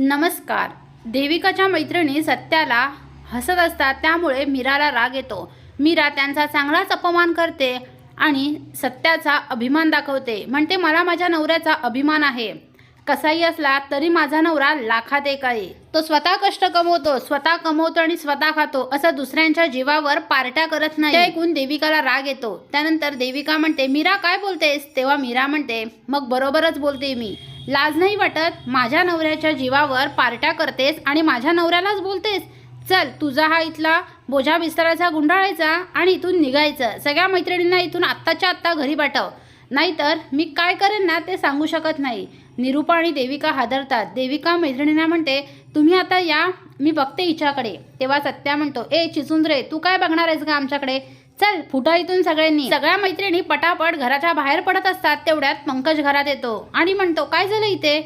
नमस्कार. देविकाच्या मैत्रिणी सत्याला हसत असतात त्यामुळे मीराला राग येतो. मीरा त्यांचा चांगलाच अपमान करते आणि सत्याचा अभिमान दाखवते. म्हणते मला माझ्या नवऱ्याचा अभिमान आहे. कसाही असला तरी माझा नवरा लाखात एक आहे. तो स्वतः कष्ट कमवतो स्वतः कमवतो आणि स्वतः खातो असं दुसऱ्यांच्या जीवावर पार्ट्या करत नाही. ऐकून देविकाला राग येतो. त्यानंतर देविका म्हणते मीरा काय बोलतेस? तेव्हा मीरा म्हणते मग बरोबरच बोलते मी. लाज नाही वाटत? माझ्या नवऱ्याच्या जीवावर पार्ट्या करतेस आणि माझ्या नवऱ्यालाच बोलतेस? चल तुझा हा इथला बोजा बिस्तराचा गुंडाळायचा आणि इथून निघायचं. सगळ्या मैत्रिणींना इथून आत्ताच्या आत्ता घरी पाठव. नाहीतर मी काय करेन ना ते सांगू शकत नाही. निरूपा आणि देविका हादरतात. देविका मैत्रिणींना म्हणते तुम्ही आता या मी बघते हिच्याकडे. तेव्हा सत्या म्हणतो ए चिचुंद्रे तू काय बघणार आहेस का आमच्याकडे? चल फुटा इथून सगळ्यांनी. सगळ्या मैत्रिणी पटापट घराच्या बाहेर पडत असतात तेवढ्यात पंकज घरात येतो. आणि म्हणतो काय झालं इथे?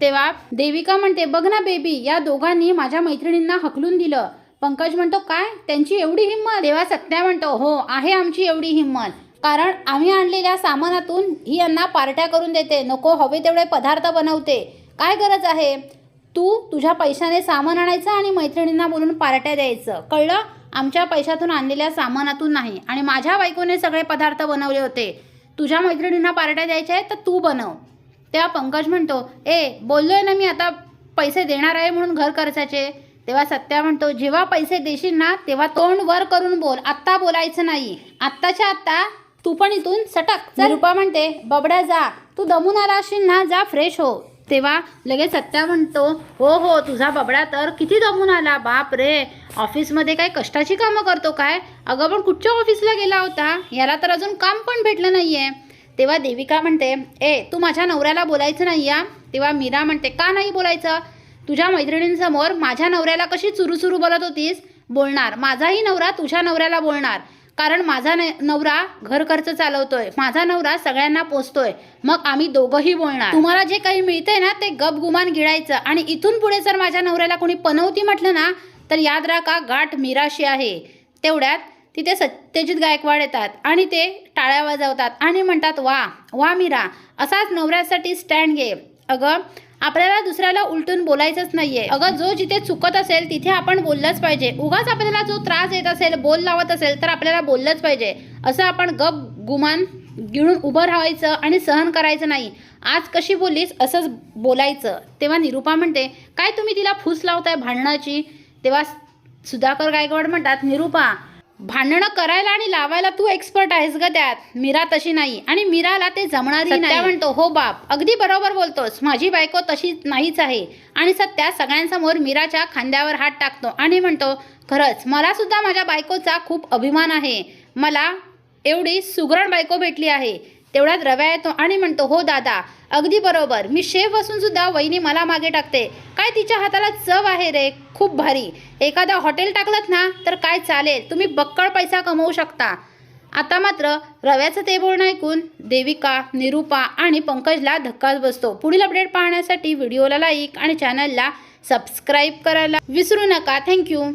तेव्हा देविका म्हणते बघ ना बेबी या दोघांनी माझ्या मैत्रिणींना हकलून दिलं. पंकज म्हणतो काय? त्यांची एवढी हिंमत? तेव्हा सत्या म्हणतो हो आहे आमची एवढी हिंमत. कारण आम्ही आणलेल्या सामानातून ही यांना पार्ट्या करून देते. नको हवे तेवढे पदार्थ बनवते. काय गरज आहे? तू तुझ्या पैशाने सामान आणायचं आणि मैत्रिणींना बोलून पार्ट्या द्यायचं. कळलं? आमच्या पैशातून आणलेल्या सामानातून नाही. आणि माझ्या बायकोने सगळे पदार्थ बनवले होते. तुझ्या मैत्रिणींना पार्ट्या द्यायच्या आहेत तर तू बनव. तेव्हा पंकज म्हणतो ए बोललोय ना मी आता पैसे देणार आहे म्हणून घर खर्चाचे. तेव्हा सत्या म्हणतो जेव्हा पैसे देशील ना तेव्हा तोंड वर करून बोल. आत्ता बोलायचं नाही. आत्ताच्या आत्ता तू पण इथून सटक. रूपा म्हणते बबड्या जा. तू दमून आला असशील ना जा फ्रेश हो. तेव्हा लगेच सत्या म्हणतो हो हो तुझा बबडा तर किती दमून आला बाप रे! ऑफिसमध्ये काय कष्टाची कामं करतो काय? अगं पण कुठच्या ऑफिसला गेला होता? याला तर अजून काम पण भेटलं नाही आहे तेव्हा देविका म्हणते ए तू माझ्या नवऱ्याला बोलायचं नाही या तेव्हा मीरा म्हणते का नाही बोलायचं? तुझ्या मैत्रिणींसमोर माझ्या नवऱ्याला कशी चुरू चुरू बोलत होतीस? बोलणार. माझाही नवरा तुझ्या नवऱ्याला बोलणार. कारण माझा न नवरा घर खर्च चालवतोय. माझा नवरा सगळ्यांना पोचतोय मग आम्ही दोघंही बोलणार. तुम्हाला जे काही मिळतंय ना ते गप गुमान गिळायचं. आणि इथून पुढे जर माझ्या नवऱ्याला कोणी पनवती म्हटलं ना तर याद राखा गाठ मीराशी आहे. तेवढ्यात तिथे सत्यजित गायकवाड येतात आणि ते टाळ्या वाजवतात आणि म्हणतात वा वा मीरा असाच नवऱ्यासाठी स्टँड घे. अगं आपल्याला दुसऱ्याला उलटून बोलायचंच नाहीये. अगं जो जिथे चुकत असेल तिथे आपण बोललंच पाहिजे. उगाच आपल्याला जो त्रास येत असेल बोल लावत असेल तर आपल्याला बोललंच पाहिजे. असं आपण गप गुमान गिळून उभं राहायचं आणि सहन करायचं नाही. आज कशी बोललीस असंच बोलायचं. तेव्हा निरूपा म्हणते काय तुम्ही तिला फूस लावताय भांडणाची? तेव्हा सुधाकर गायकवाड म्हणतात निरूपा भांडणं करायला आणि लावायला तू एक्सपर्ट आहेस ग त्यात. मीरा तशी नाही. आणि मीराला ते जमणारी नाही. म्हणतो हो बाप. अगदी बरोबर बोलतोस. माझी बायको तशी नाहीच आहे. आणि सत्या सगळ्यांसमोर मीराच्या खांद्यावर हात टाकतो आणि म्हणतो खरंच मला सुद्धा माझ्या बायकोचा खूप अभिमान आहे. मला एवढी सुगरण बायको भेटली आहे. तेवढ्यात रव्या येतो आणि म्हणतो हो दादा अगदी बरोबर. मी शेफ असून सुद्धा वहिनी मला मागे टाकते. काय तिच्या हाताला चव आहे रे? खूप भारी. एखादा हॉटेल टाकलं ना तर काय चालेल? तुम्ही बक्कळ पैसा कमवू शकता. आता मात्र रव्याचं ते बोलणं ऐकून देविका निरूपा आणि पंकजला धक्काच बसतो. पुढील अपडेट पाहण्यासाठी व्हिडिओला लाईक आणि चॅनलला सबस्क्राईब करायला विसरू नका. थँक्यू.